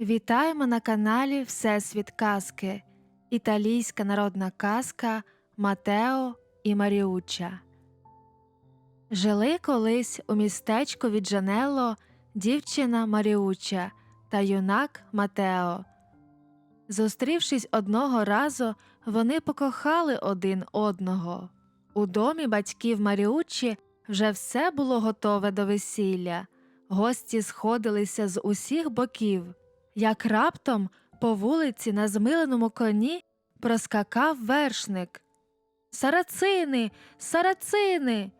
Вітаємо на каналі Всесвіт Казки, італійська народна казка Матео і Маріучча. Жили колись у містечку від Джанелло дівчина Маріучча та юнак Матео. Зустрівшись одного разу, вони покохали один одного. У домі батьків Маріуччі вже все було готове до весілля. Гості сходилися з усіх боків. Як раптом по вулиці на змиленому коні проскакав вершник. Сарацини, сарацини.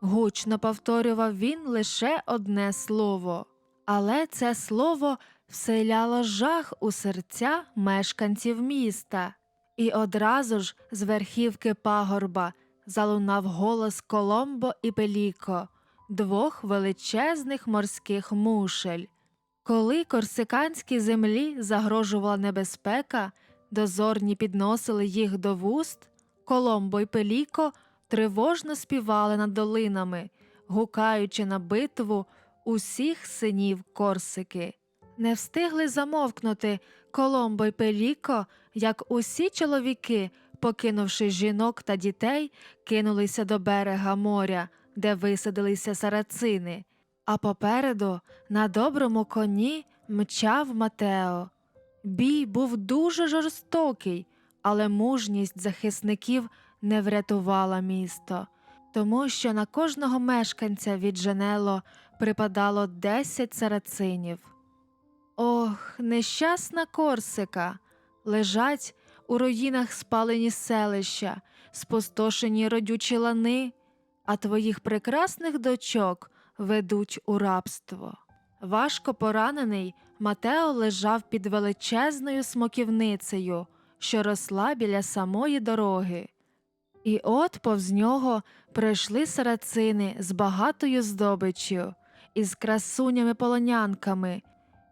гучно повторював він лише одне слово. Але це слово вселяло жах у серця мешканців міста. І одразу ж з верхівки пагорба залунав голос Коломбо і Пеліко, двох величезних морських мушель. Коли корсиканській землі загрожувала небезпека, дозорні підносили їх до вуст, Коломбо й Пеліко тривожно співали над долинами, гукаючи на битву усіх синів Корсики. Не встигли замовкнути Коломбо й Пеліко, як усі чоловіки, покинувши жінок та дітей, кинулися до берега моря, де висадилися сарацини. А попереду на доброму коні мчав Матео. Бій був дуже жорстокий, але мужність захисників не врятувала місто, тому що на кожного мешканця від Джанело припадало десять сарацинів. Ох, нещасна Корсика! Лежать у руїнах спалені селища, спустошені родючі лани, а твоїх прекрасних дочок ведуть у рабство. Важко поранений, Матео лежав під величезною смоківницею, що росла біля самої дороги. І от повз нього пройшли сарацини з багатою здобиччю, із красунями полонянками,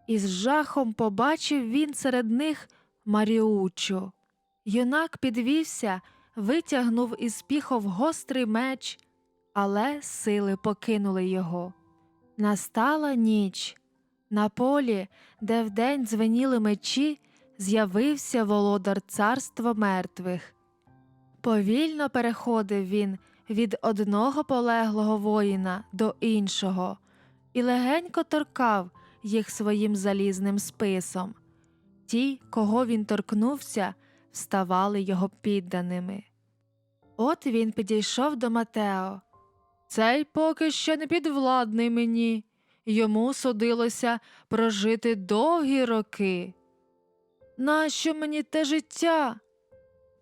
і з жахом побачив він серед них Маріучу. Юнак підвівся, витягнув із піхов гострий меч, але сили покинули його. Настала ніч. На полі, де вдень дзвеніли мечі, з'явився володар царства мертвих. Повільно переходив він від одного полеглого воїна до іншого і легенько торкав їх своїм залізним списом. Ті, кого він торкнувся, вставали його підданими. От він підійшов до Матео. Цей поки що не підвладний мені, йому судилося прожити довгі роки. Нащо мені те життя?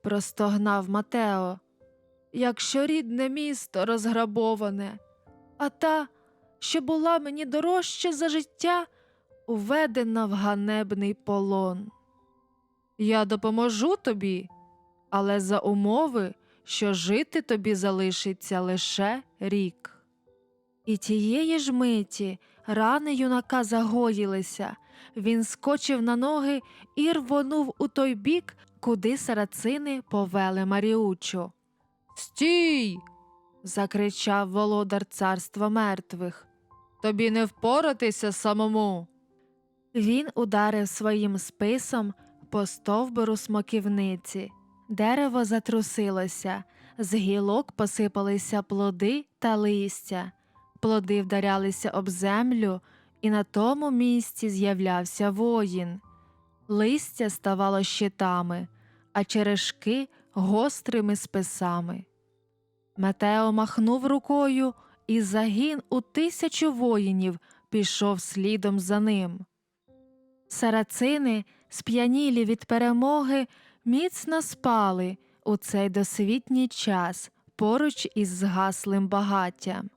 простогнав Матео. Якщо рідне місто розграбоване, а та, що була мені дорожча за життя, уведена в ганебний полон. Я допоможу тобі, але за умови, що жити тобі залишиться лише рік. І тієї ж миті рани юнака загоїлися, він скочив на ноги і рвонув у той бік, куди сарацини повели Маріучу. Стій. закричав володар царства мертвих. Тобі не впоратися самому. Він ударив своїм списом по стовбуру смоківниці. Дерево затрусилося, з гілок посипалися плоди та листя. Плоди вдарялися об землю, і на тому місці з'являвся воїн. Листя ставало щитами, а черешки гострими списами. Метео махнув рукою, і загін у тисячу воїнів пішов слідом за ним. Сарацини, сп'янілі від перемоги, міцно спали у цей досвітній час поруч із згаслим багаттям.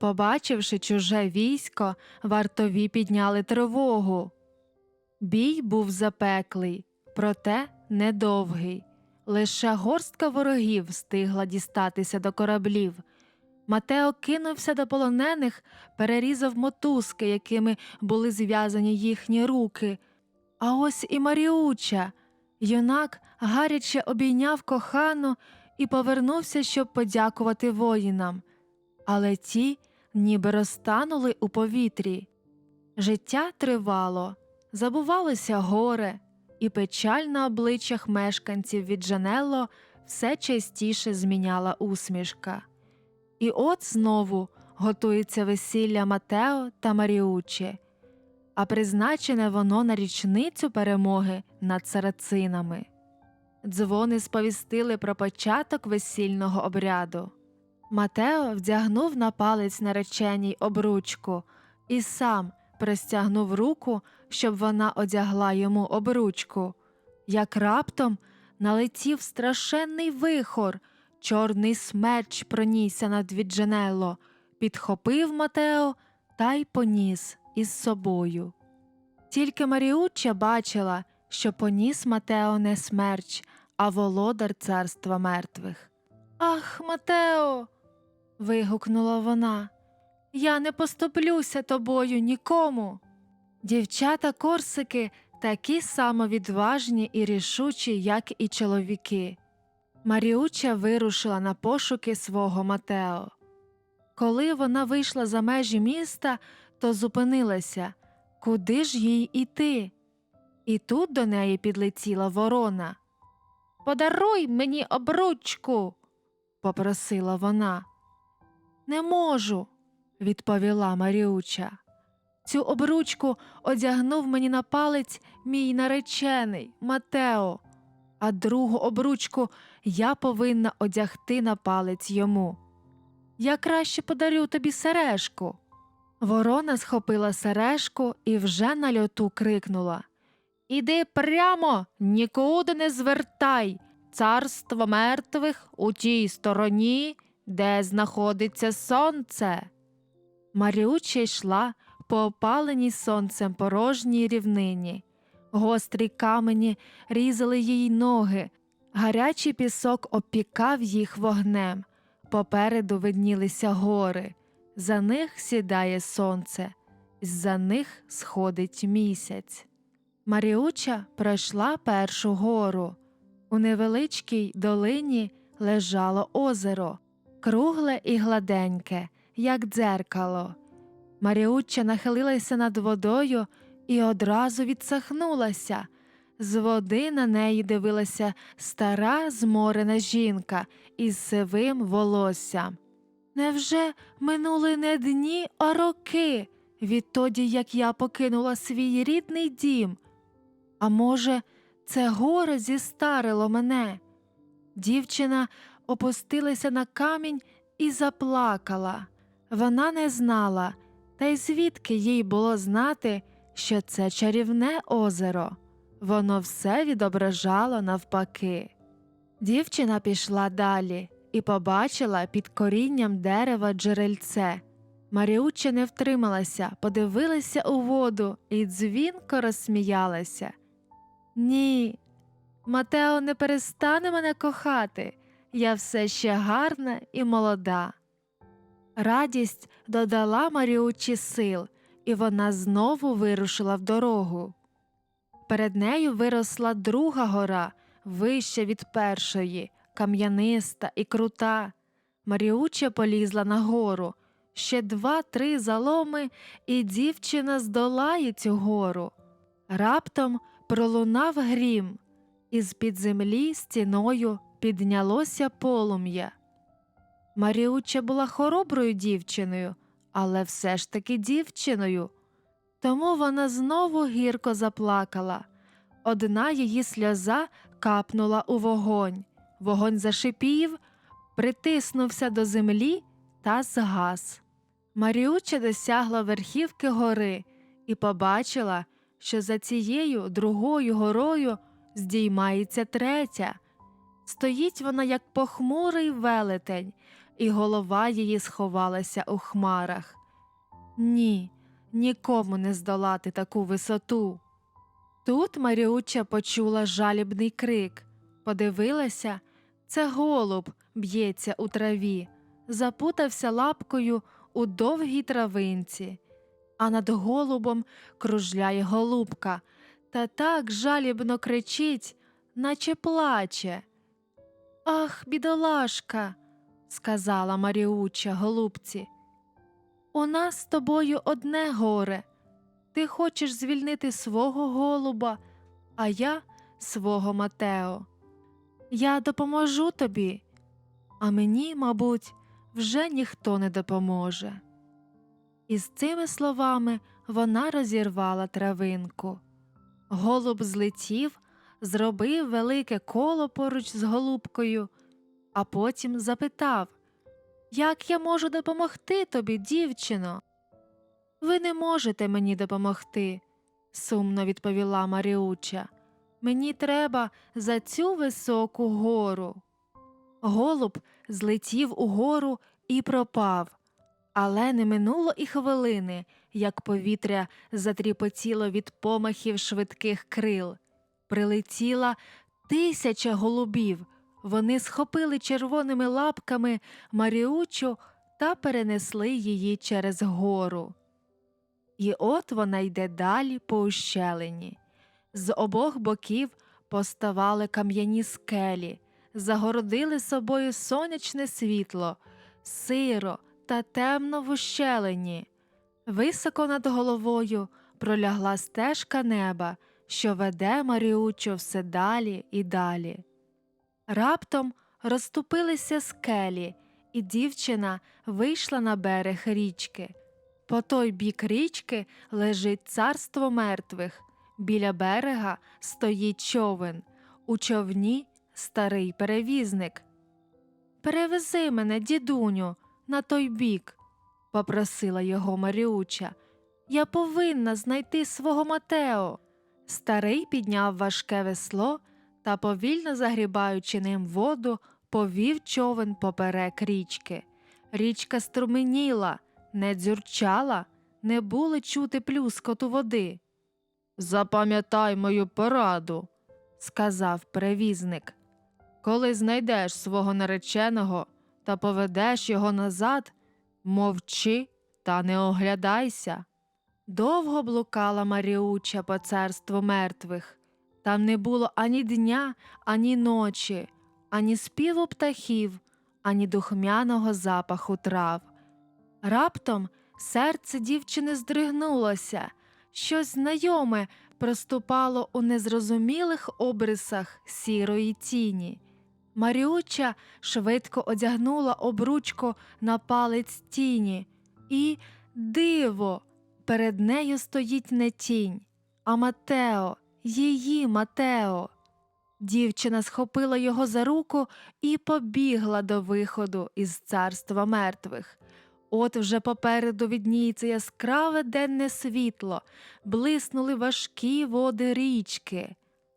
Побачивши чуже військо, вартові підняли тривогу. Бій був запеклий, проте недовгий. Лише горстка ворогів встигла дістатися до кораблів. Матео кинувся до полонених, перерізав мотузки, якими були зв'язані їхні руки. А ось і Маріуча. Юнак гаряче обійняв кохану і повернувся, щоб подякувати воїнам. Але ті ніби розтанули у повітрі. Життя тривало, забувалося горе, і печаль на обличчях мешканців від Джанелло все частіше зміняла усмішка. І от знову готується весілля Матео та Маріучі, а призначене воно на річницю перемоги над сарацинами. Дзвони сповістили про початок весільного обряду. Матео вдягнув на палець нареченій обручку і сам простягнув руку, щоб вона одягла йому обручку. Як раптом налетів страшенний вихор, чорний смерч пронісся над Відженелло, підхопив Матео та й поніс із собою. Тільки Маріучча бачила, що поніс Матео не смерч, а володар царства мертвих. Ах, Матео. вигукнула вона. Я не поступлюся тобою нікому. Дівчата Корсики такі само відважні і рішучі, як і чоловіки. Маріуча вирушила на пошуки свого Матео. Коли вона вийшла за межі міста, то зупинилася куди ж їй іти? І тут до неї підлетіла ворона. Подаруй мені обручку, попросила вона. Не можу, відповіла Маріуча. Цю обручку одягнув мені на палець мій наречений Матео, а другу обручку я повинна одягти на палець йому. Я краще подарю тобі сережку. Ворона схопила сережку і вже на льоту крикнула Іди прямо, нікуди не звертай. Царство мертвих у тій стороні, де знаходиться сонце. Маріуча йшла по опаленій сонцем порожній рівнині. Гострі камені різали їй ноги, гарячий пісок обпікав їх вогнем. Попереду виднілися гори, за них сідає сонце, з-за них сходить місяць. Маріуча пройшла першу гору. У невеличкій долині лежало озеро, кругле і гладеньке, як дзеркало. Маріучча нахилилася над водою і одразу відсахнулася. З води на неї дивилася стара зморена жінка із сивим волоссям. Невже минули не дні, а роки відтоді, як я покинула свій рідний дім? А може, це горе зістарило мене? Дівчина опустилася на камінь і заплакала. Вона не знала, та й звідки їй було знати, що це чарівне озеро. Воно все відображало навпаки. Дівчина пішла далі і побачила під корінням дерева джерельце. Маріучча не втрималася, подивилася у воду і дзвінко розсміялася. Ні, Матео не перестане мене кохати, я все ще гарна і молода. Радість додала Маріучі сил, і вона знову вирушила в дорогу. Перед нею виросла друга гора, вища від першої, кам'яниста і крута. Маріуча полізла на гору. Ще два-три заломи, і дівчина здолає цю гору. Раптом пролунав грім, і з під землі стіною піднялося полум'я. Маріуча була хороброю дівчиною, але все ж таки дівчиною. Тому вона знову гірко заплакала. Одна її сльоза капнула у вогонь. Вогонь зашипів, притиснувся до землі та згас. Маріуча досягла верхівки гори і побачила, що за цією другою горою здіймається третя. Стоїть вона, як похмурий велетень, і голова її сховалася у хмарах. Ні, нікому не здолати таку висоту. Тут Маріуча почула жалібний крик, подивилася це голуб б'ється у траві, запутався лапкою у довгій травинці, а над голубом кружляє голубка та так жалібно кричить, наче плаче. Ах, бідолашка, сказала Маріуча голубці. У нас з тобою одне горе. Ти хочеш звільнити свого голуба, а я свого Матео. Я допоможу тобі, а мені, мабуть, вже ніхто не допоможе. І з цими словами вона розірвала травинку. Голуб злетів, зробив велике коло поруч з голубкою, а потім запитав Як я можу допомогти тобі, дівчино? Ви не можете мені допомогти, сумно відповіла Маріуча. Мені треба за цю високу гору. Голуб злетів угору і пропав, але не минуло і хвилини, як повітря затріпотіло від помахів швидких крил. Прилетіла тисяча голубів. Вони схопили червоними лапками Маріучу та перенесли її через гору. І от вона йде далі по ущелині. З обох боків поставали кам'яні скелі, загородили собою сонячне світло, сиро та темно в ущелині. Високо над головою пролягла стежка неба, що веде Маріучу все далі і далі. Раптом розступилися скелі, і дівчина вийшла на берег річки. По той бік річки лежить царство мертвих. Біля берега стоїть човен. У човні старий перевізник. Перевези мене, дідуню, на той бік, попросила його Маріуча. Я повинна знайти свого Матео. Старий підняв важке весло та, повільно загрібаючи ним воду, повів човен поперек річки. Річка струменіла, не дзюрчала, не було чути плюскоту води. Запам'ятай мою пораду, сказав перевізник. Коли знайдеш свого нареченого та поведеш його назад, мовчи та не оглядайся. Довго блукала Маріуча по царству мертвих. Там не було ані дня, ані ночі, ані співу птахів, ані духмяного запаху трав. Раптом серце дівчини здригнулося, щось знайоме проступало у незрозумілих обрисах сірої тіні. Маріуча швидко одягнула обручку на палець тіні, і диво, перед нею стоїть не тінь, а Матео, її Матео. Дівчина схопила його за руку і побігла до виходу із царства мертвих. От вже попереду відніється яскраве денне світло, блиснули важкі води річки.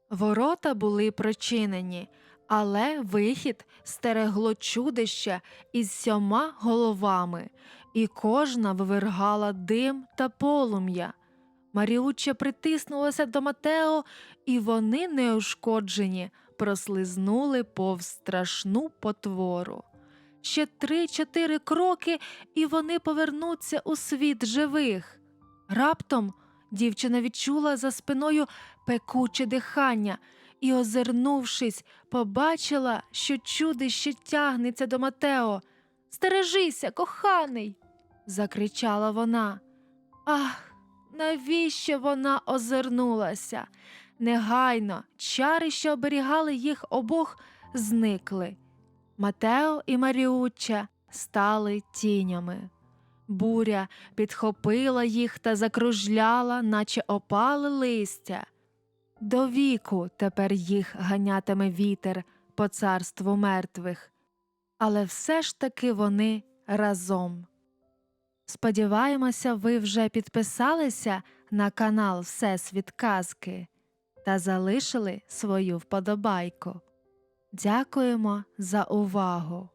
Ворота були прочинені, але вихід стерегло чудище із сьома головами, і кожна вивергала дим та полум'я. Маріуччя притиснулася до Матео, і вони, неушкоджені, прослизнули повз страшну потвору. Ще три-чотири кроки, і вони повернуться у світ живих. Раптом дівчина відчула за спиною пекуче дихання і, озирнувшись, побачила, що чудище тягнеться до Матео. Стережися, коханий. закричала вона. Ах, навіщо вона озирнулася? Негайно чари, що оберігали їх обох, зникли. Матео і Маріучча стали тінями. Буря підхопила їх та закружляла, наче опали листя. До віку тепер їх ганятиме вітер по царству мертвих, але все ж таки вони разом. Сподіваємося, ви вже підписалися на канал Всесвіт Казки та залишили свою вподобайку. Дякуємо за увагу!